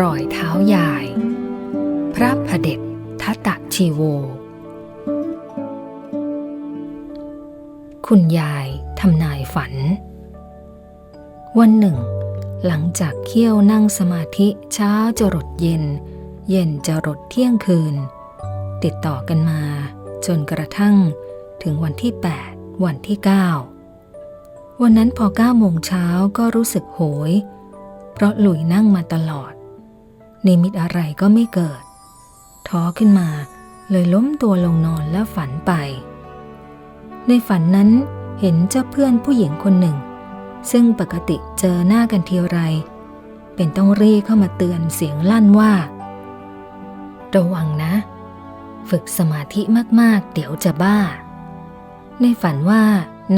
รอยเท้ายาย พระพเด็จทัตตชีโว คุณยายทำนายฝัน วันหนึ่ง หลังจากเคี่ยวนั่งสมาธิเช้าจรดเย็น เย็นจรดเที่ยงคืน ติดต่อกันมา จนกระทั่งถึงวันที่ 8 วันที่ 9 วันนั้นพอ9โมงเช้าก็รู้สึกโหย เพราะหลุยนั่งมาตลอด นิมิตอะไรก็ไม่เกิด ท้อขึ้นมาเลยล้มตัวลงนอนแล้วฝันไป ในฝันนั้นเห็นเจ้าเพื่อนผู้หญิงคนหนึ่ง ซึ่งปกติเจอหน้ากันทีไร เป็นต้องรีเข้ามาเตือนเสียงลั่นว่า ระวังนะ ฝึกสมาธิมากๆ เดี๋ยวจะบ้า ในฝันว่า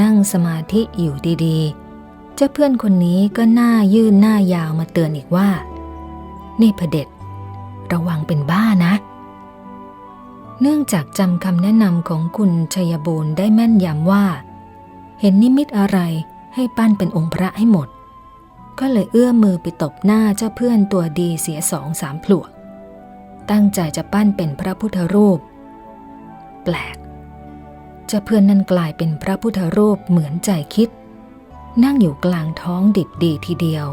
นั่งสมาธิอยู่ดีๆ เจ้าเพื่อนคนนี้ก็หน้ายื่นหน้ายาวมาเตือนอีกว่า นี่พเด็จระวังเป็นบ้านะ เนื่องจากจำคำแนะนำของคุณชัยบูรณ์ได้แม่นยำว่า เห็นนิมิตอะไรให้ปั้นเป็นองค์พระให้หมด ก็เลยเอื้อมมือไปตบหน้าเจ้าเพื่อนตัวดีเสียสองสามผลวก ตั้งใจจะปั้นเป็นพระพุทธรูป แปลก เจ้าเพื่อนนั้นกลายเป็นพระพุทธรูปเหมือนใจคิด นั่งอยู่กลางท้องดิบดีทีเดียว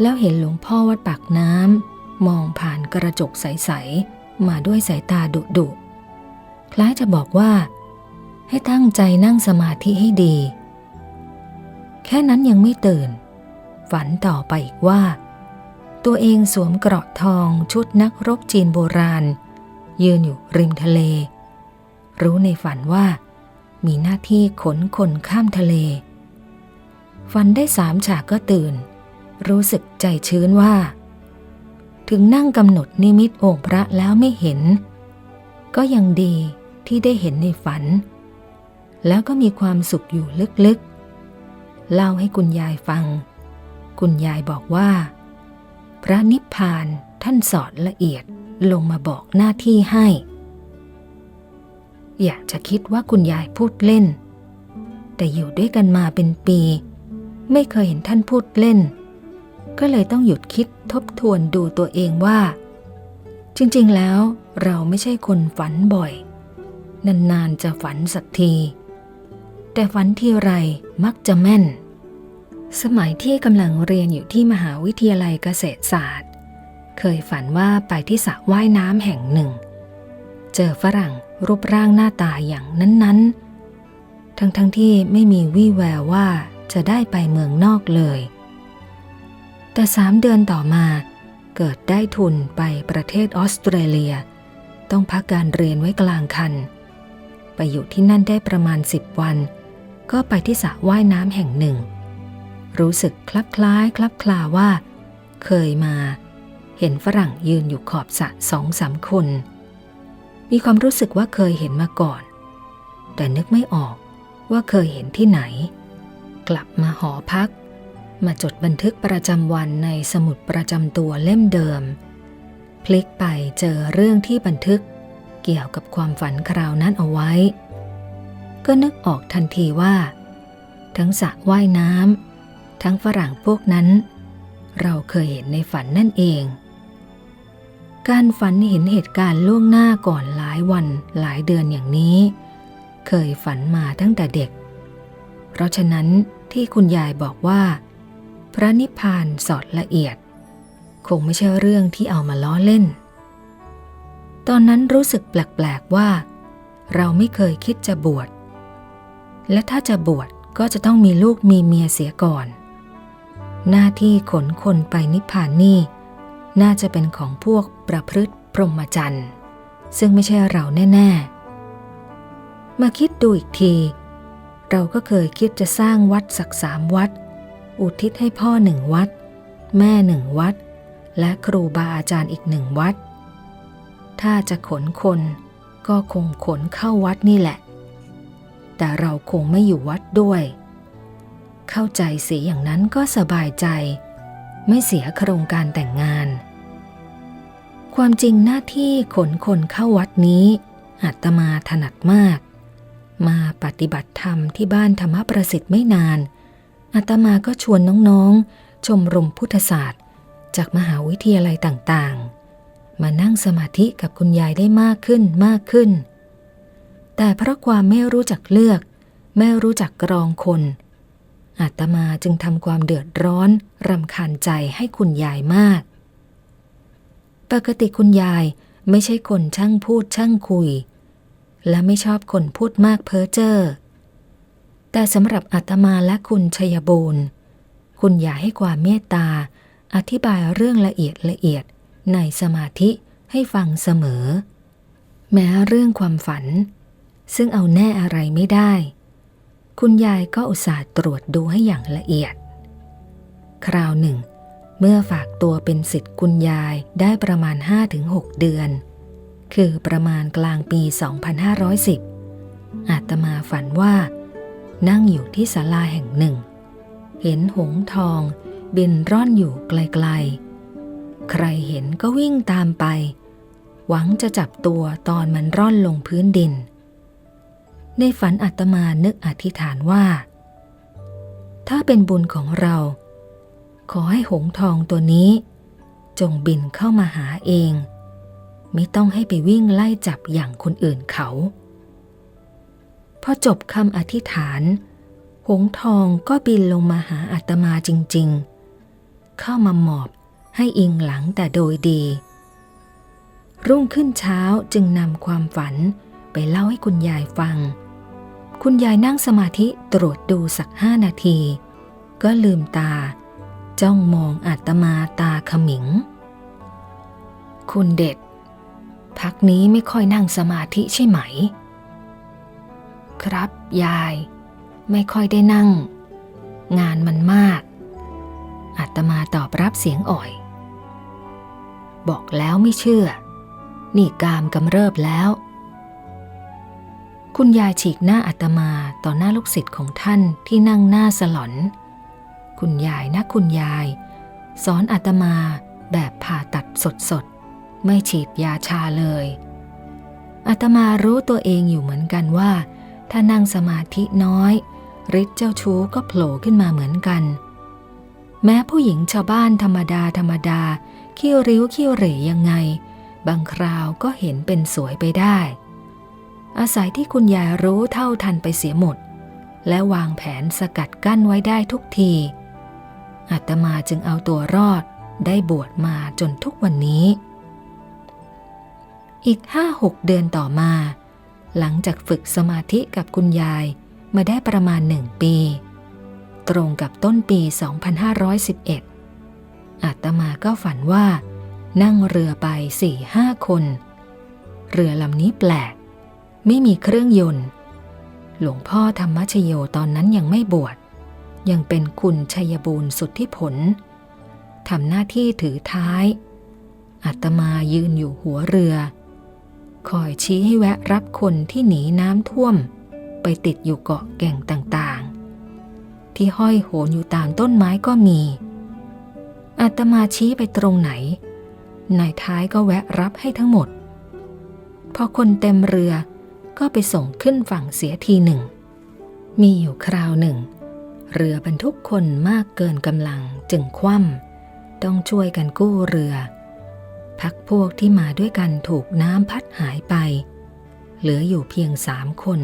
แล้วเห็นหลวงพ่อวัดปากน้ำมองผ่านกระจกใสๆมาด้วยสายตาดุดุๆคล้ายจะบอกว่า ให้ตั้งใจนั่งสมาธิให้ดี แค่นั้นยังไม่ตื่น ฝันต่อไปอีกว่า ตัวเองสวมเกราะทองชุดนักรบจีนโบราณ ยืนอยู่ริมทะเล รู้ในฝันว่า มีหน้าที่ขนคนข้ามทะเล ฝันได้สามฉากก็ตื่น รู้สึกใจชื้นว่า ถึงนั่งกำหนดนิมิตองค์พระแล้วไม่เห็น ก็ยังดีที่ได้เห็นในฝัน แล้วก็มีความสุขอยู่ลึกๆ เล่าให้คุณยายฟัง คุณยายบอกว่า พระนิพพานท่านสอนละเอียดลงมาบอกหน้าที่ให้ อยากจะคิดว่าคุณยายพูดเล่น แต่อยู่ด้วยกันมาเป็นปี ไม่เคยเห็นท่านพูดเล่น ก็เลยต้องหยุดคิดทบทวนดูตัวเองว่า จริงๆแล้วเราไม่ใช่คนฝันบ่อย นานๆจะฝันสักที แต่ฝันทีไรมักจะแม่น สมัยที่กำลังเรียนอยู่ที่มหาวิทยาลัยเกษตรศาสตร์ เคยฝันว่าไปที่สระว่ายน้ำแห่งหนึ่ง เจอฝรั่งรูปร่างหน้าตาอย่างนั้นๆ ทั้งๆทที่ไม่มีวี่แววว่าจะได้ไปเมืองนอกเลย แต่สามเดือนต่อมา เกิดได้ทุนไปประเทศออสเตรเลีย ต้องพักการเรียนไว้กลางคัน ไปอยู่ที่นั่นได้ประมาณสิบวัน ก็ไปที่สระว่ายน้ำแห่งหนึ่ง รู้สึกคลับคล้ายคลับคลาว่า เคยมา เห็นฝรั่งยืนอยู่ขอบสระสองสามคน มีความรู้สึกว่าเคยเห็นมาก่อน แต่นึกไม่ออกว่าเคยเห็นที่ไหน กลับมาหอพัก มาจดบันทึกประจำวันในสมุดประจำตัวเล่มเดิม พลิกไปเจอเรื่องที่บันทึกเกี่ยวกับความฝันคราวนั้นเอาไว้ ก็นึกออกทันทีว่า ทั้งสระว่ายน้ำทั้งฝรั่งพวกนั้น เราเคยเห็นในฝันนั่นเอง การฝันเห็นเหตุการณ์ล่วงหน้าก่อนหลายวันหลายเดือนอย่างนี้ เคยฝันมาตั้งแต่เด็ก เพราะฉะนั้นที่คุณยายบอกว่า พระนิพพานสอดละเอียด คงไม่ใช่เรื่องที่เอามาล้อเล่น ตอนนั้นรู้สึกแปลกๆว่า เราไม่เคยคิดจะบวช และถ้าจะบวชก็จะต้องมีลูกมีเมียเสียก่อน หน้าที่ขนคนไปนิพพานนี่ น่าจะเป็นของพวกประพฤติพรหมจรรย์ ซึ่งไม่ใช่เราแน่ ๆ มาคิดดูอีกที เราก็เคยคิดจะสร้างวัดสักสามวัด อุทิศให้พ่อหนึ่งวัด แม่หนึ่งวัด และครูบาอาจารย์อีกหนึ่งวัด ถ้าจะขนคนก็คงขนเข้าวัดนี่แหละ แต่เราคงไม่อยู่วัดด้วย เข้าใจเสียอย่างนั้นก็สบายใจ ไม่เสียโครงการแต่งงาน ความจริงหน้าที่ขนคนเข้าวัดนี้อาตมาถนัดมาก มาปฏิบัติธรรมที่บ้านธรรมประสิทธิ์ไม่นาน อาตมาก็ชวนน้องๆ ชมรมพุทธศาสตร์ จากมหาวิทยาลัยต่างๆ มานั่งสมาธิกับคุณยายได้มากขึ้นมากขึ้น แต่เพราะความไม่รู้จักเลือก ไม่รู้จักกรองคนอาตมาจึงทำความเดือดร้อนรำคาญใจให้คุณยายมาก ปกติคุณยายไม่ใช่คนช่างพูดช่างคุย และไม่ชอบคนพูดมากเพ้อเจ้อ แต่สำหรับอาตมาและคุณชัยบูรณ์ คุณอย่าให้ความเมตตา อธิบายเรื่องละเอียดละเอียดในสมาธิให้ฟังเสมอ แม้เรื่องความฝัน ซึ่งเอาแน่อะไรไม่ได้ คุณยายก็อุตส่าห์ตรวจดูให้อย่างละเอียด คราวหนึ่ง เมื่อฝากตัวเป็นสิทธิ์คุณยายได้ประมาณ 5-6 เดือน คือประมาณกลางปี 2510 อาตมาฝันว่า นั่งอยู่ที่ศาลาแห่งหนึ่ง เห็นหงทองบินร่อนอยู่ไกลๆ ใครเห็นก็วิ่งตามไป หวังจะจับตัวตอนมันร่อนลงพื้นดิน ในฝันอาตมานึกอธิษฐานว่า ถ้าเป็นบุญของเรา ขอให้หงทองตัวนี้ จงบินเข้ามาหาเอง ไม่ต้องให้ไปวิ่งไล่จับอย่างคนอื่นเขา อจบคำอธิษฐาน หงส์ทองก็บินลงมาหาอาตมาจริง ๆ เข้ามาหมอบให้อิงหลังแต่โดยดี รุ่งขึ้นเช้าจึงนำความฝันไปเล่าให้คุณยายฟัง คุณยายนั่งสมาธิตรวจดูสักห้านาที ก็ลืมตา จ้องมองอาตมาตาขมิง คุณเด็ด พักนี้ไม่ค่อยนั่งสมาธิใช่ไหม ครับยาย ไม่ค่อยได้นั่ง งานมันมาก อาตมาตอบรับเสียงอ่อย บอกแล้วไม่เชื่อ นี่กามกำเริบแล้ว คุณยายฉีกหน้าอาตมาต่อหน้าลูกศิษย์ของท่านที่นั่งหน้าสลอน คุณยายนะคุณยาย สอนอาตมาแบบผ่าตัดสดๆ ไม่ฉีดยาชาเลยอาตมารู้ตัวเองอยู่เหมือนกันว่า ถ้านั่งสมาธิน้อยฤทธิ์เจ้าชู้ก็โผล่ขึ้นมาเหมือนกัน แม้ผู้หญิงชาวบ้านธรรมดาธรรมดาขี้ริ้วขี้เหร่ยังไง บางคราวก็เห็นเป็นสวยไปได้ อาศัยที่คุณยายรู้เท่าทันไปเสียหมด และวางแผนสกัดกั้นไว้ได้ทุกทีอาตมาจึงเอาตัวรอดได้บวชมาจนทุกวันนี้ อีกห้าหกเดือนต่อมา หลังจากฝึกสมาธิกับคุณยายมาได้ประมาณหนึ่งปี ตรงกับต้นปี 2511 อาตมาก็ฝันว่า นั่งเรือไปสี่ห้าคน เรือลำนี้แปลก ไม่มีเครื่องยนต์ หลวงพ่อธรรมชโยตอนนั้นยังไม่บวช ยังเป็นคุณชัยบูรณ์สุทธิผล ทำหน้าที่ถือท้าย อาตมายืนอยู่หัวเรือ คอยชี้ให้แวะรับคนที่หนีน้ำท่วม ไปติดอยู่เกาะแก่งต่างๆ ที่ห้อยโหนอยู่ตามต้นไม้ก็มีอาตมาชี้ไปตรงไหน นายท้ายก็แวะรับให้ทั้งหมด พอคนเต็มเรือก็ไปส่งขึ้นฝั่งเสียทีหนึ่ง มีอยู่คราวหนึ่ง เรือบรรทุกคนมากเกินกำลังจึงคว่ำต้องช่วยกันกู้เรือ พักพวกที่มาด้วยกันถูกน้ำพัดหายไป เหลืออยู่เพียงสามคน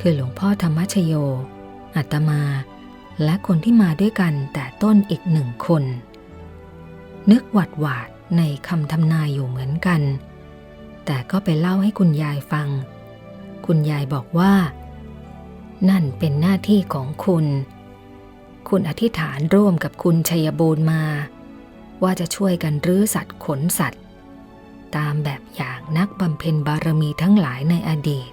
คือหลวงพ่อธรรมชโยอาตมา และคนที่มาด้วยกันแต่ต้นอีกหนึ่งคน นึกหวัดหวาดในคำทำนายอยู่เหมือนกัน แต่ก็ไปเล่าให้คุณยายฟัง คุณยายบอกว่า นั่นเป็นหน้าที่ของคุณ คุณอธิษฐานร่วมกับคุณชัยบูรณ์มา ว่าจะช่วยกันรื้อสัตว์ขนสัตว์ ตามแบบอย่างนักบำเพ็ญบารมีทั้งหลายในอดีต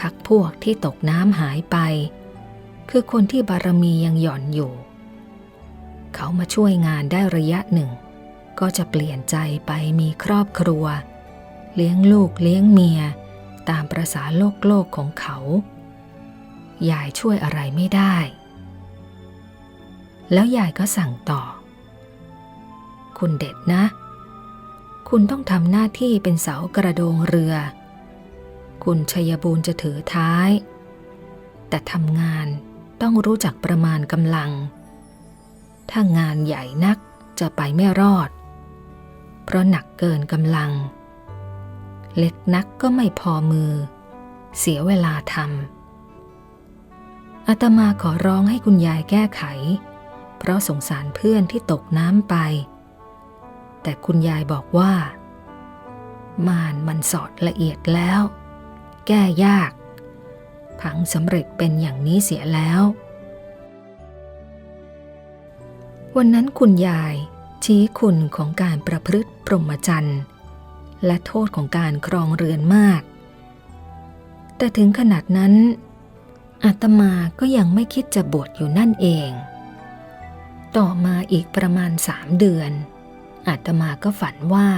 พักพวกที่ตกน้ำหายไป คือคนที่บารมียังหย่อนอยู่ เขามาช่วยงานได้ระยะหนึ่ง ก็จะเปลี่ยนใจไปมีครอบครัว เลี้ยงลูกเลี้ยงเมีย ตามประษาโลกโลกของเขา ยายช่วยอะไรไม่ได้แล้วยายก็สั่งต่อ คุณเด็ดนะ คุณต้องทำหน้าที่เป็นเสากระโดงเรือ คุณชัยบูรณ์จะถือท้าย แต่ทำงานต้องรู้จักประมาณกำลัง ถ้างานใหญ่นักจะไปไม่รอด เพราะหนักเกินกำลัง เล็กนักก็ไม่พอมือ เสียเวลาทำอาตมาขอร้องให้คุณยายแก้ไข เพราะสงสารเพื่อนที่ตกน้ำไป แต่คุณยายบอกว่ามานมันสอดละเอียดแล้ว แก้ยาก ผังสำเร็จเป็นอย่างนี้เสียแล้ว วันนั้นคุณยายชี้คุณของการประพฤติปรมจรรย์และโทษของการครองเรือนมาก แต่ถึงขนาดนั้นอาตมาก็ยังไม่คิดจะบวชอยู่นั่นเอง ต่อมาอีกประมาณสามเดือน อาตมาก็ฝันว่า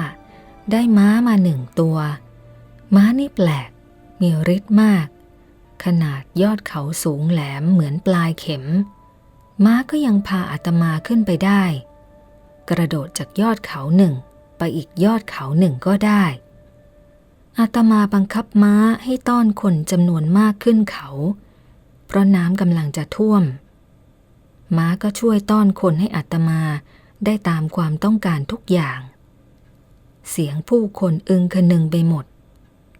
ได้ม้ามาหนึ่งตัว ม้านี่แปลก มีฤทธิ์มาก ขนาดยอดเขาสูงแหลมเหมือนปลายเข็ม ม้าก็ยังพาอาตมาขึ้นไปได้ กระโดดจากยอดเขาหนึ่งไปอีกยอดเขาหนึ่งก็ได้อาตมาบังคับม้าให้ต้อนคนจำนวนมากขึ้นเขา เพราะน้ำกำลังจะท่วม ม้าก็ช่วยต้อนคนให้อาตมา ได้ตามความต้องการทุกอย่าง เสียงผู้คนอึงคนึงไปหมด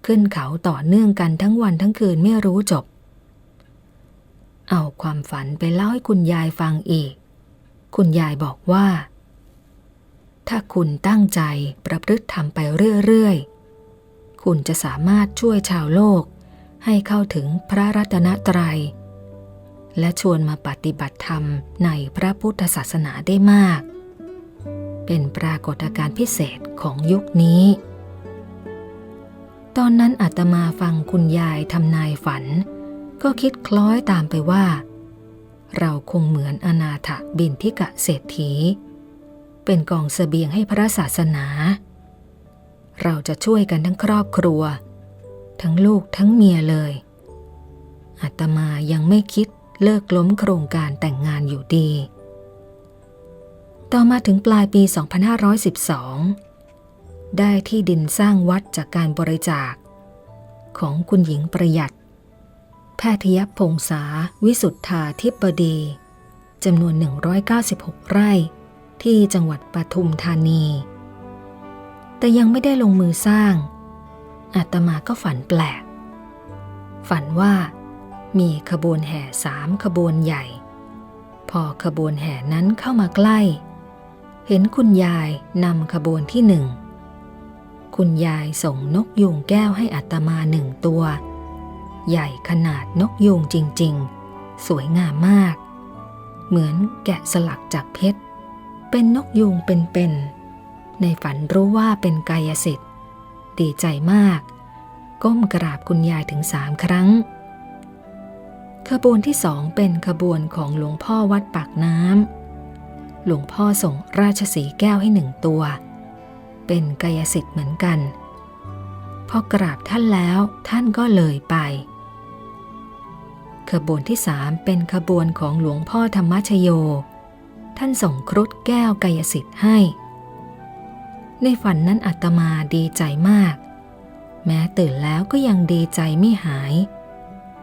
ขึ้นเขาต่อเนื่องกันทั้งวันทั้งคืนไม่รู้จบ เอาความฝันไปเล่าให้คุณยายฟังอีก คุณยายบอกว่า ถ้าคุณตั้งใจประพฤติทำไปเรื่อยๆ คุณจะสามารถช่วยชาวโลกให้เข้าถึงพระรัตนตรัย และชวนมาปฏิบัติธรรมในพระพุทธศาสนาได้มาก เป็นปรากฏการณ์พิเศษของยุคนี้ ตอนนั้นอาตมาฟังคุณยายทำนายฝัน ก็คิดคล้อยตามไปว่า เราคงเหมือนอนาถบินทิกะเศรษฐี เป็นกองเสบียงให้พระศาสนา เราจะช่วยกันทั้งครอบครัว ทั้งลูกทั้งเมียเลยอาตมายังไม่คิดเลิกล้มโครงการแต่งงานอยู่ดี ต่อมาถึงปลายปี 2512 ได้ที่ดินสร้างวัดจากการบริจาค ของคุณหญิงประหยัด แพทยพงษาวิสุทธาธิบดีจำนวน 196 ไร่ ที่จังหวัดปทุมธานี แต่ยังไม่ได้ลงมือสร้าง อาตมาก็ฝันแปลก ฝันว่ามีขบวนแห่สามขบวนใหญ่ พอขบวนแห่นั้นเข้ามาใกล้ เห็นคุณยายนำขบวนที่หนึ่ง คุณยายส่งนกยูงแก้วให้อาตมาหนึ่งตัว ใหญ่ขนาดนกยูงจริงๆ สวยงามมาก เหมือนแกะสลักจากเพชร เป็นนกยูงเป็นๆ ในฝันรู้ว่าเป็นกายสิทธิ์ ดีใจมาก ก้มกราบคุณยายถึงสามครั้ง ขบวนที่สองเป็นขบวนของหลวงพ่อวัดปากน้ำ หลวงพ่อส่งราชสีแก้วให้หนึ่งตัว เป็นกายสิทธิ์เหมือนกัน พอกราบท่านแล้วท่านก็เลยไป ขบวนที่สามเป็นขบวนของหลวงพ่อธรรมชโย ท่านส่งครุฑแก้วกายสิทธิ์ให้ ในฝันนั้นอาตมาดีใจมาก แม้ตื่นแล้วก็ยังดีใจไม่หาย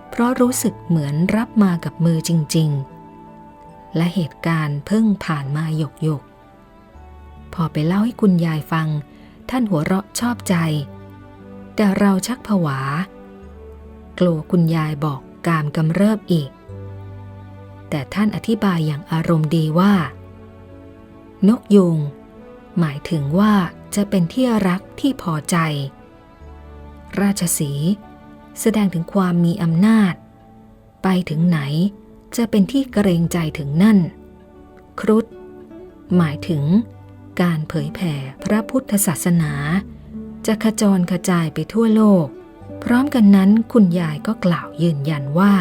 เพราะรู้สึกเหมือนรับมากับมือจริง ๆ และเหตุการณ์เพิ่งผ่านมาหยกหยก พอไปเล่าให้คุณยายฟัง ท่านหัวเราะชอบใจ แต่เราชักผวา กลัวคุณยายบอกกามกำเริบอีก แต่ท่านอธิบายอย่างอารมณ์ดีว่า นกยุง หมายถึงว่าจะเป็นที่รักที่พอใจ ราชสี แสดงถึงความมีอำนาจ ไปถึงไหน จะเป็นที่เกรงใจถึงนั่น ครุฑหมายถึง การเผยแผ่พระพุทธศาสนา จะขจรกระจายไปทั่วโลก พร้อมกันนั้นคุณยายก็กล่าวยืนยันว่า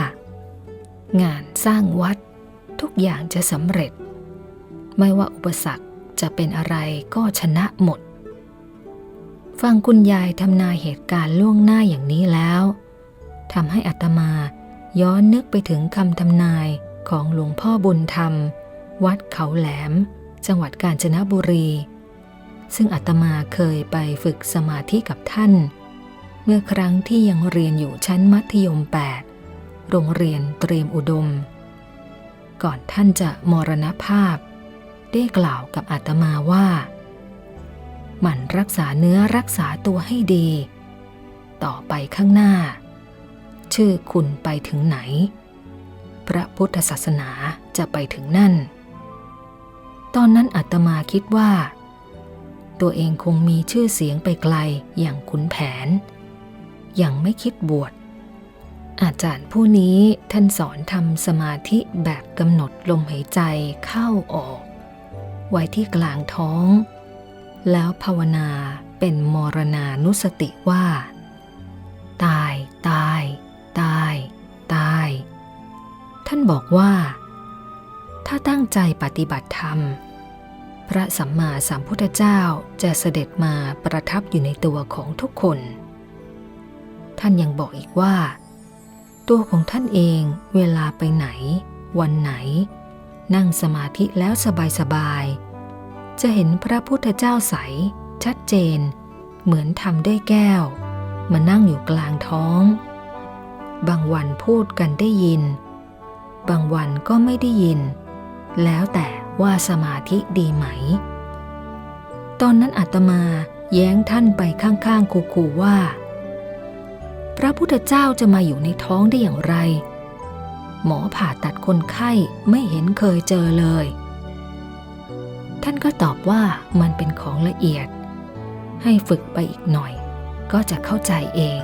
งานสร้างวัดทุกอย่างจะสำเร็จ ไม่ว่าอุปสรรคจะเป็นอะไรก็ชนะหมด ฟังคุณยายทำนายเหตุการณ์ล่วงหน้าอย่างนี้แล้วทำให้อัตมา ย้อนนึกไปถึงคำทำนายของหลวงพ่อบุญธรรม วัดเขาแหลม จังหวัดกาญจนบุรี ซึ่งอาตมาเคยไปฝึกสมาธิกับท่าน เมื่อครั้งที่ยังเรียนอยู่ชั้นมัธยม 8 โรงเรียนเตรียมอุดม ก่อนท่านจะมรณภาพ ได้กล่าวกับอาตมาว่า หมั่นรักษาเนื้อรักษาตัวให้ดี ต่อไปข้างหน้า ชื่อคุณไปถึงไหน พระพุทธศาสนาจะไปถึงนั่น ตอนนั้นอาตมาคิดว่า ตัวเองคงมีชื่อเสียงไปไกลอย่างขุนแผน ยังไม่คิดบวชอาจารย์ผู้นี้ท่านสอนทำสมาธิแบบกำหนดลมหายใจเข้าออก ไว้ที่กลางท้อง แล้วภาวนาเป็นมรณานุสติว่า ตายตายตาย บอกว่า ถ้าตั้งใจปฏิบัติธรรม พระสัมมาสัมพุทธเจ้าจะเสด็จมาประทับอยู่ในตัวของทุกคน ท่านยังบอกอีกว่า ตัวของท่านเองเวลาไปไหน วันไหน นั่งสมาธิแล้วสบายๆ จะเห็นพระพุทธเจ้าใส ชัดเจน เหมือนทำด้วยแก้ว มานั่งอยู่กลางท้อง บางวันพูดกันได้ยิน บางวันก็ไม่ได้ยิน แล้วแต่ว่าสมาธิดีไหม ตอนนั้นอาตมาแย้งท่านไปข้างๆคูๆว่า พระพุทธเจ้าจะมาอยู่ในท้องได้อย่างไร หมอผ่าตัดคนไข้ไม่เห็นเคยเจอเลย ท่านก็ตอบว่ามันเป็นของละเอียด ให้ฝึกไปอีกหน่อย ก็จะเข้าใจเอง